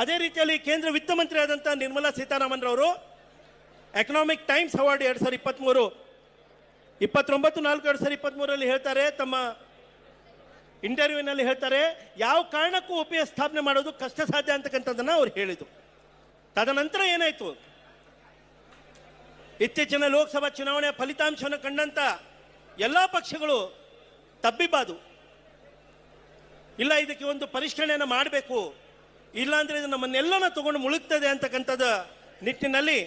ಅದೇ ರೀತಿಯಲ್ಲಿ ಕೇಂದ್ರ ವಿತ್ತ ಮಂತ್ರಿ ಆದಂಥ ನಿರ್ಮಲಾ ಸೀತಾರಾಮನ್ ಅವರು ಎಕನಾಮಿಕ್ ಟೈಮ್ಸ್ ಅವಾರ್ಡ್ ಎರಡು ಸಾವಿರದ ಇಪ್ಪತ್ತ್ಮೂರು ಇಪ್ಪತ್ತೊಂಬತ್ತು ನಾಲ್ಕು ಎರಡು ಸಾವಿರದ ಇಪ್ಪತ್ತ್ಮೂರಲ್ಲಿ ಹೇಳ್ತಾರೆ, ತಮ್ಮ ಇಂಟರ್ವ್ಯೂನಲ್ಲಿ ಹೇಳ್ತಾರೆ, ಯಾವ ಕಾರಣಕ್ಕೂ ಎಸ್ ಸ್ಥಾಪನೆ ಮಾಡೋದು ಕಷ್ಟ ಸಾಧ್ಯ ಅಂತಕ್ಕಂಥದ್ದನ್ನು ಅವ್ರು ಹೇಳಿದರು. ತದನಂತರ ಏನಾಯಿತು? ಇತ್ತೀಚಿನ ಲೋಕಸಭಾ ಚುನಾವಣೆಯ ಫಲಿತಾಂಶವನ್ನು ಕಂಡಂತ ಎಲ್ಲ ಪಕ್ಷಗಳು ತಬ್ಬಿಬಾದು. ಇಲ್ಲ, ಇದಕ್ಕೆ ಒಂದು ಪರಿಷ್ಕರಣೆಯನ್ನು ಮಾಡಬೇಕು. ಇಲ್ಲಾಂದ್ರೆ ಇದು ನಮ್ಮನ್ನೆಲ್ಲನ ತಗೊಂಡು ಮುಳುಗ್ತದೆ ಅಂತಕ್ಕಂಥದ್ದು ನಿಟ್ಟಿನಲ್ಲಿ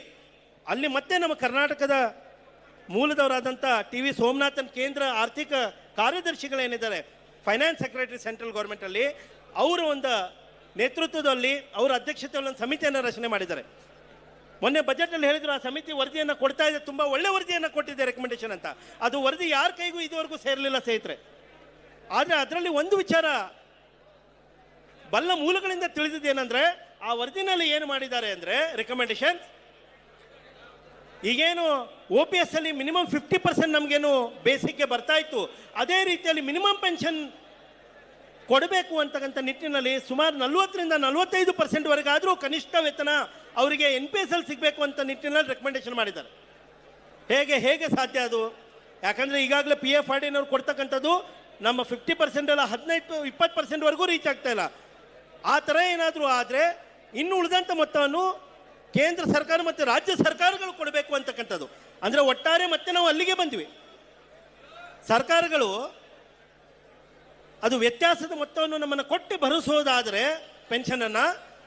ಅಲ್ಲಿ ಮತ್ತೆ ನಮ್ಮ ಕರ್ನಾಟಕದ ಮೂಲದವರಾದಂಥ ಟಿ ವಿ ಸೋಮನಾಥನ್ ಕೇಂದ್ರ ಆರ್ಥಿಕ ಕಾರ್ಯದರ್ಶಿಗಳೇನಿದ್ದಾರೆ ಫೈನಾನ್ಸ್ ಸೆಕ್ರೆಟರಿ ಸೆಂಟ್ರಲ್ ಗೌರ್ಮೆಂಟಲ್ಲಿ ಅವರು ಒಂದು ನೇತೃತ್ವದಲ್ಲಿ ಅವರ ಅಧ್ಯಕ್ಷತೆಯಲ್ಲಿ ಒಂದು ಸಮಿತಿಯನ್ನು ರಚನೆ ಮಾಡಿದ್ದಾರೆ. ಮೊನ್ನೆ ಬಜೆಟ್ನಲ್ಲಿ ಹೇಳಿದ್ರು, ಆ ಸಮಿತಿ ವರದಿಯನ್ನು ಕೊಡ್ತಾ ಇದೆ, ತುಂಬ ಒಳ್ಳೆ ವರದಿಯನ್ನು ಕೊಟ್ಟಿದೆ ರೆಕಮೆಂಡೇಶನ್ ಅಂತ. ಅದು ವರದಿ ಯಾರ ಕೈಗೂ ಇದುವರೆಗೂ ಸೇರಲಿಲ್ಲ ಸ್ನೇಹಿತರೆ. ಆದರೆ ಅದರಲ್ಲಿ ಒಂದು ವಿಚಾರ ಬಲ್ಲ ಮೂಲಗಳಿಂದ ತಿಳಿದಿದ್ದೇನೆಂದ್ರೆ, ಆ ವರದಿನಲ್ಲಿ ಏನು ಮಾಡಿದ್ದಾರೆ ಅಂದರೆ ರೆಕಮೆಂಡೇಶನ್ ಈಗೇನು ಒ ಪಿ ಎಸ್ ಅಲ್ಲಿ ಮಿನಿಮಮ್ ಫಿಫ್ಟಿ ಪರ್ಸೆಂಟ್ ನಮಗೇನು ಬೇಸಿಕ್ಗೆ ಬರ್ತಾ ಇತ್ತು. ಅದೇ ರೀತಿಯಲ್ಲಿ ಮಿನಿಮಮ್ ಪೆನ್ಷನ್ ಕೊಡಬೇಕು ಅಂತಕ್ಕಂಥ ನಿಟ್ಟಿನಲ್ಲಿ ಸುಮಾರು ನಲವತ್ತರಿಂದ ನಲವತ್ತೈದು ಪರ್ಸೆಂಟ್ವರೆಗಾದರೂ ಕನಿಷ್ಠ ವೇತನ ಅವರಿಗೆ ಎನ್ ಪಿ ಎಸ್ ಅಲ್ಲಿ ಸಿಗಬೇಕು ಅಂತ ನಿಟ್ಟಿನಲ್ಲಿ ರೆಕಮೆಂಡೇಶನ್ ಮಾಡಿದ್ದಾರೆ. ಹೇಗೆ ಹೇಗೆ ಸಾಧ್ಯ ಅದು? ಯಾಕಂದರೆ ಈಗಾಗಲೇ ಪಿ ಎಫ್ ಆರ್ ಡಿನವ್ರು ಕೊಡ್ತಕ್ಕಂಥದ್ದು ನಮ್ಮ ಫಿಫ್ಟಿ ಪರ್ಸೆಂಟ್ ಎಲ್ಲ ಹದಿನೈದು, ಇಪ್ಪತ್ತು ಪರ್ಸೆಂಟ್ವರೆಗೂ ರೀಚ್ ಆಗ್ತಾ ಇಲ್ಲ. ಆ ಥರ ಏನಾದರೂ ಆದರೆ ಇನ್ನು ಉಳಿದಂಥ ಮೊತ್ತವನ್ನು ಕೇಂದ್ರ ಸರ್ಕಾರ ಮತ್ತು ರಾಜ್ಯ ಸರ್ಕಾರಗಳು ಕೊಡಬೇಕು ಅಂತಕ್ಕಂಥದ್ದು. ಅಂದರೆ ಒಟ್ಟಾರೆ ಮತ್ತೆ ನಾವು ಅಲ್ಲಿಗೆ ಬಂದ್ವಿ. ಸರ್ಕಾರಗಳು ಅದು ವ್ಯತ್ಯಾಸದ ಮೊತ್ತವನ್ನು ನಮ್ಮನ್ನು ಕೊಟ್ಟು ಭರಿಸೋದಾದರೆ ಪೆನ್ಷನನ್ನು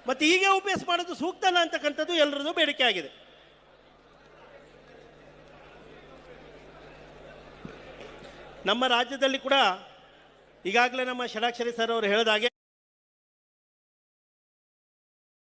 ಮತ್ತು ಹೀಗೆ ಉಪಯೋಗ ಮಾಡೋದು ಸೂಕ್ತ ಅಲ್ಲ ಅಂತಕ್ಕಂಥದ್ದು ಎಲ್ಲರದ್ದು ಬೇಡಿಕೆ ಆಗಿದೆ. ನಮ್ಮ ರಾಜ್ಯದಲ್ಲಿ ಕೂಡ ಈಗಾಗಲೇ ನಮ್ಮ ಷಡಾಕ್ಷರಿ ಸರ್ ಅವರು ಹೇಳಿದಾಗೆ